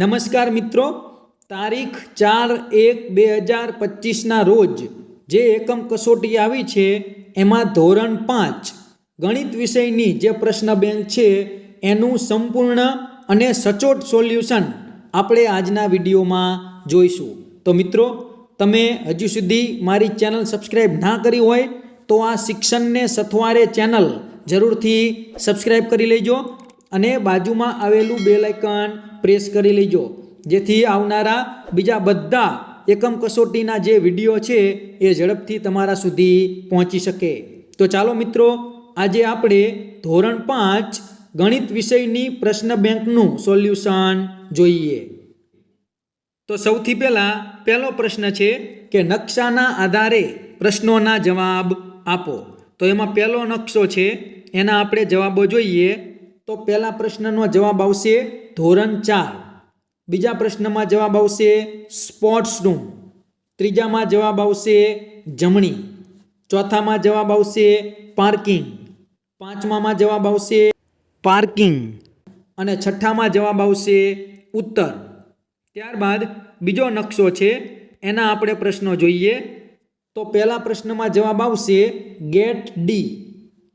નમસ્કાર મિત્રો. તારીખ ચાર એક બે હજાર પચીસના રોજ જે એકમ કસોટી આવી છે, એમાં ધોરણ પાંચ, ગણિત વિષયની જે પ્રશ્ન બેંક છે, એનું સંપૂર્ણ અને સચોટ સોલ્યુશન આપણે આજના વિડીયોમાં જોઈશું. તો મિત્રો, તમે હજુ સુધી મારી ચેનલ સબસ્ક્રાઈબ ના કરી હોય, તો આ શિક્ષણને સથવારે ચેનલ જરૂરથી સબસ્ક્રાઈબ કરી લેજો અને બાજુમાં આવેલું બેલ આઇકન પ્રેસ કરી લેજો. જેથી આવનારા બીજા બધા એકમ કસોટીના જે વીડિયો છે એ ઝડપથી તમારા સુધી પહોંચી શકે. તો ચાલો મિત્રો, આજે આપણે ધોરણ પાંચ ગણિત વિષયની પ્રશ્ન બેંકનું સોલ્યુશન જોઈએ. તો સૌથી પહેલાં પહેલો પ્રશ્ન છે કે નકશાના આધારે પ્રશ્નોના જવાબ આપો. તો એમાં પહેલો નકશો છે, એના આપણે જવાબો જોઈએ. તો પહેલા પ્રશ્નનો જવાબ આવશે ધોરણ ચાર. બીજા પ્રશ્નમાં જવાબ આવશે સ્પોર્ટ્સ રૂમ ત્રીજામાં જવાબ આવશે જમણી. ચોથામાં જવાબ આવશે પાર્કિંગ. પાંચમામાં જવાબ આવશે પાર્કિંગ. અને છઠ્ઠામાં જવાબ આવશે ઉત્તર. ત્યારબાદ બીજો નકશો છે, એના આપણે પ્રશ્નો જોઈએ. તો પહેલા પ્રશ્નમાં જવાબ આવશે ગેટ ડી.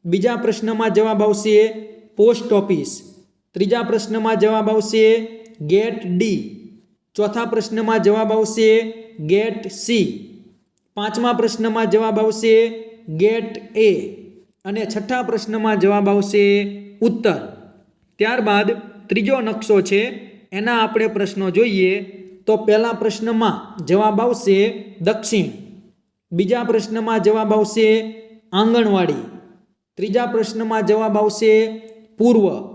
બીજા પ્રશ્નમાં જવાબ આવશે પોસ્ટ ઓફિસ. ત્રીજા પ્રશ્નમાં જવાબ આવશે ગેટ ડી. ચોથા પ્રશ્નમાં જવાબ આવશે ગેટ સી. પાંચમા પ્રશ્નમાં જવાબ આવશે ગેટ એ. અને છઠ્ઠા પ્રશ્નમાં જવાબ આવશે ઉત્તર. ત્યારબાદ ત્રીજો નકશો છે, એના આપણે પ્રશ્નો જોઈએ, તો પહેલા પ્રશ્નમાં જવાબ આવશે દક્ષિણ. બીજા પ્રશ્નમાં જવાબ આવશે આંગણવાડી. ત્રીજા પ્રશ્નમાં જવાબ આવશે પૂર્વ.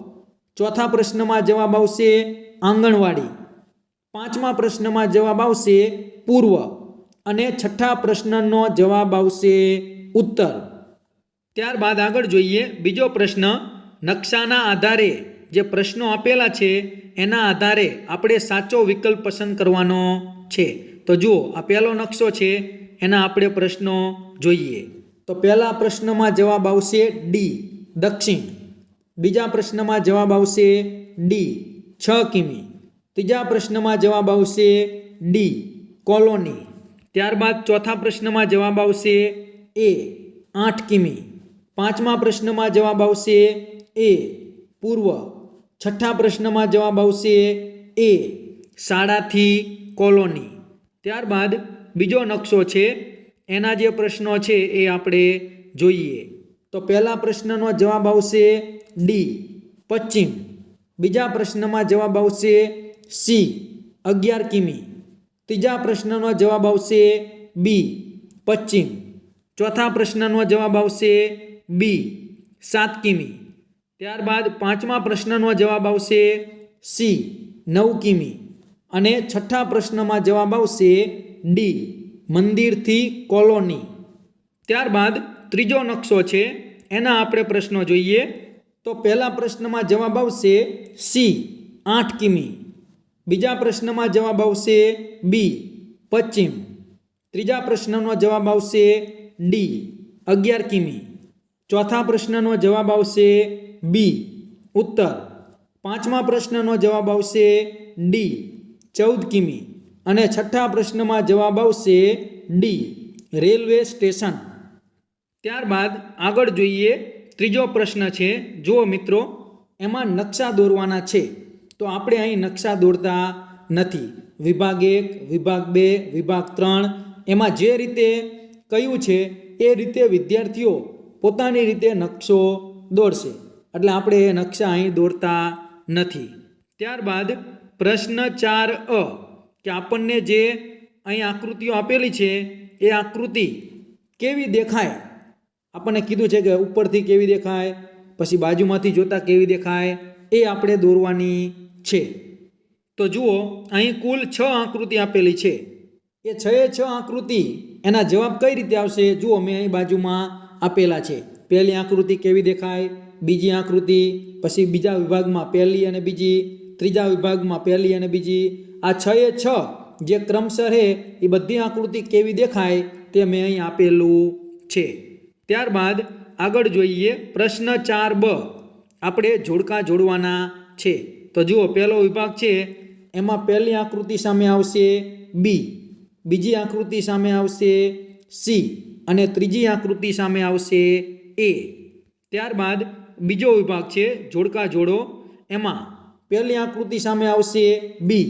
ચોથા પ્રશ્નમાં જવાબ આવશે આંગણવાડી. પાંચમા પ્રશ્નમાં જવાબ આવશે પૂર્વ. અને છઠ્ઠા પ્રશ્નનો જવાબ આવશે ઉત્તર. ત્યારબાદ આગળ જોઈએ બીજો પ્રશ્ન, નકશાના આધારે જે પ્રશ્નો આપેલા છે, એના આધારે આપણે સાચો વિકલ્પ પસંદ કરવાનો છે. તો જુઓ, આ પહેલો નકશો છે, એના આપણે પ્રશ્નો જોઈએ. તો પહેલા પ્રશ્નમાં જવાબ આવશે ડી, દક્ષિણ. બીજા પ્રશ્નમાં જવાબ આવશે ડી છ કિમી. ત્રીજા પ્રશ્નમાં જવાબ આવશે ડી કોલોની. ત્યારબાદ ચોથા પ્રશ્નમાં જવાબ આવશે એ આઠ કિમી. પાંચમા પ્રશ્નમાં જવાબ આવશે એ પૂર્વ. છઠ્ઠા પ્રશ્નમાં જવાબ આવશે એ શાળાથી કોલોની. ત્યારબાદ બીજો નકશો છે, એના જે પ્રશ્નો છે એ આપણે જોઈએ. તો પહેલા પ્રશ્નનો જવાબ આવશે ડી, પશ્ચિમ. બીજા પ્રશ્નમાં જવાબ આવશે સી, અગિયાર કિમી. ત્રીજા પ્રશ્નનો જવાબ આવશે બી, પશ્ચિમ. ચોથા પ્રશ્નનો જવાબ આવશે બી, સાત કિમી. ત્યારબાદ પાંચમા પ્રશ્નનો જવાબ આવશે સી, નવ કિમી. અને છઠ્ઠા પ્રશ્નમાં જવાબ આવશે ડી, મંદિરથી કોલોની. ત્યારબાદ ત્રીજો નકશો છે, એના આપણે પ્રશ્નો જોઈએ. તો પહેલા પ્રશ્નમાં જવાબ આવશે સી, આઠ કિમી. બીજા પ્રશ્નમાં જવાબ આવશે બી, પશ્ચિમ. ત્રીજા પ્રશ્નનો જવાબ આવશે ડી, અગિયાર કિમી. ચોથા પ્રશ્નનો જવાબ આવશે બી, ઉત્તર. પાંચમા પ્રશ્નનો જવાબ આવશે ડી, ચૌદ કિમી. અને છઠ્ઠા પ્રશ્નમાં જવાબ આવશે ડી, રેલવે સ્ટેશન. ત્યારબાદ આગળ જોઈએ ત્રીજો પ્રશ્ન છે, જુઓ મિત્રો, એમાં નકશા દોરવાના છે. તો આપણે અહીં નકશા દોરતા નથી. વિભાગ એક, વિભાગ બે, વિભાગ ત્રણ, એમાં જે રીતે કયું છે, એ રીતે વિદ્યાર્થીઓ પોતાની રીતે નકશો દોરશે. એટલે આપણે એ નકશા અહીં દોરતા નથી. ત્યારબાદ પ્રશ્ન ચાર અ, કે આપણને જે અહીં આકૃતિઓ આપેલી છે, એ આકૃતિ કેવી દેખાય? આપણને કીધું છે કે ઉપરથી કેવી દેખાય, પછી બાજુમાંથી જોતા કેવી દેખાય, એ આપણે દોરવાની છે. તો જુઓ, અહીં કુલ છ આકૃતિ આપેલી છે. એ છ એ છ આકૃતિ એના જવાબ કઈ રીતે આવશે? જુઓ, મેં અહીં બાજુમાં આપેલા છે. પહેલી આકૃતિ કેવી દેખાય, બીજી આકૃતિ, પછી બીજા વિભાગમાં પહેલી અને બીજી, ત્રીજા વિભાગમાં પહેલી અને બીજી. આ છ એ છ જે ક્રમશઃ એ બધી આકૃતિ કેવી દેખાય તે મેં અહીં આપેલું છે. ત્યારબાદ આગળ જોઈએ પ્રશ્ન ચાર બ. આપણે જોડકા જોડવાના છે. તો જુઓ, પહેલો વિભાગ છે, એમાં પહેલી આકૃતિ સામે આવશે બી બીજી આકૃતિ સામે આવશે સી અને ત્રીજી આકૃતિ સામે આવશે એ ત્યારબાદ બીજો વિભાગ છે, જોડકા જોડો. એમાં પહેલી આકૃતિ સામે આવશે બી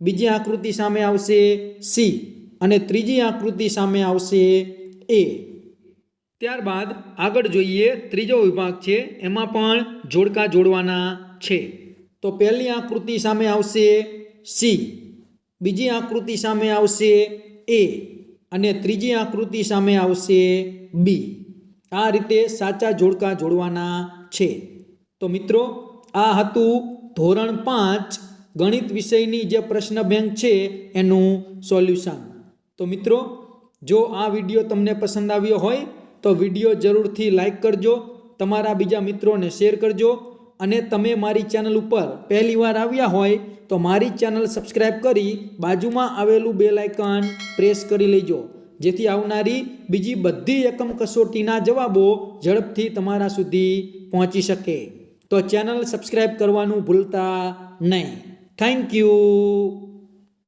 બીજી આકૃતિ સામે આવશે સી અને ત્રીજી આકૃતિ સામે આવશે એ ત્યારબાદ આગળ જોઈએ ત્રીજો વિભાગ છે, એમાં પણ જોડકા જોડવાના છે. તો પહેલી આકૃતિ સામે આવશે સી બીજી આકૃતિ સામે આવશે એ અને ત્રીજી આકૃતિ સામે આવશે બી આ રીતે સાચા જોડકા જોડવાના છે. તો મિત્રો, આ હતું ધોરણ પાંચ ગણિત વિષયની જે પ્રશ્ન બેંક છે, એનું સોલ્યુશન. તો મિત્રો, જો આ વીડિયો તમને પસંદ આવ્યો હોય તો વીડિયો જરૂરથી લાઇક કરજો, તમારા બીજા મિત્રોને શેર કરજો અને તમે મારી ચેનલ ઉપર પહેલીવાર આવ્યા હોય તો મારી ચેનલ સબસ્ક્રાઈબ કરી બાજુમાં આવેલું બેલ આઇકન પ્રેસ કરી લેજો. જેથી આવનારી બીજી બધી એકમ કસોટીના જવાબો ઝડપથી તમારા સુધી પહોંચી શકે. તો ચેનલ સબસ્ક્રાઈબ કરવાનું ભૂલતા નહીં. Thank you.